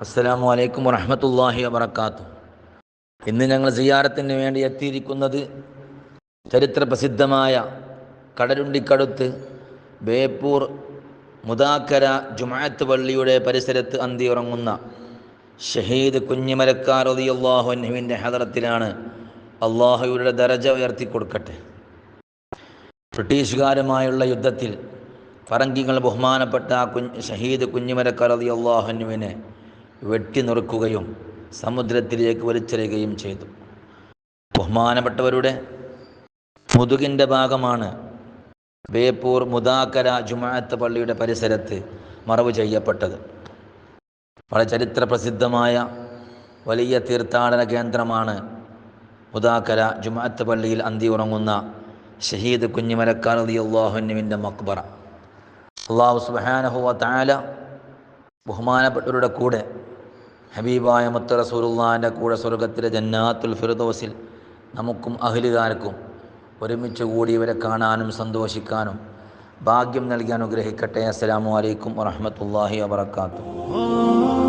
അസ്സലാമു അലൈക്കും വറഹമത്തല്ലാഹി വബർക്കാത്തു ഇന്ന് ഞങ്ങൾ സിയാരത്തിന് വേണ്ടി എത്തിയിരിക്കുന്നത് ചരിത്ര പ്രസിദ്ധമായ കടലുണ്ടിക്കടുത്ത് ബേപ്പൂർ മുദാക്കര ജുമാഅത്ത് പള്ളിയുടെ പരിസരത്ത് അന്തിയുറങ്ങുന്ന ഷഹീദ് കുഞ്ഞിമരക്കാർ റളിയല്ലാഹുവിന്റെ ഹദറത്തിലാണ് അള്ളാഹുയുടെ ദരജ ഉയർത്തി കൊടുക്കട്ടെ ബ്രിട്ടീഷുകാരുമായുള്ള യുദ്ധത്തിൽ പറങ്കികൾ ബഹുമാനപ്പെട്ട ആ കുഞ്ഞ് ഷഹീദ് കുഞ്ഞിമരക്കാർ റളിയല്ലാഹു വെട്ടി നുറുക്കുകയും സമുദ്രത്തിലേക്ക് വലിച്ചെറിയുകയും ചെയ്തു. ബഹുമാനപ്പെട്ടവരുടെ മുതുകിന്റെ ഭാഗമാണ് ബേപ്പൂർ മുദാക്കര ജുമാഅത്ത് പള്ളിയുടെ പരിസരത്ത് മറവ് ചെയ്യപ്പെട്ടത്. വളരെ ചരിത്ര പ്രസിദ്ധമായ വലിയ തീർത്ഥാടന കേന്ദ്രമാണ് മുദാക്കര ജുമാഅത്ത് പള്ളിയിൽ അന്തി ഉറങ്ങുന്ന ഷഹീദ് കുഞ്ഞിമരക്കാർ അള്ളാഹുനുവിന്റെ മക്ബറ. അള്ളാഹു സുബാനഹുവ താല ബഹുമാനപ്പെട്ടവരുടെ കൂടെ ഹബീബായ മുത്ത റസൂലുള്ളാന്റെ കൂടെ സ്വർഗത്തിലെ ജന്നാത്തുൽ ഫിർദോസിൽ നമുക്കും അഹ്ലുകാർക്കും ഒരുമിച്ച് കൂടി ഇവരെ കാണാനും സന്തോഷിക്കാനും ഭാഗ്യം നൽകി അനുഗ്രഹിക്കട്ടെ. അസ്സലാമു അലൈക്കും വറഹ്മത്തുള്ളാഹി വബറകാതുഹു.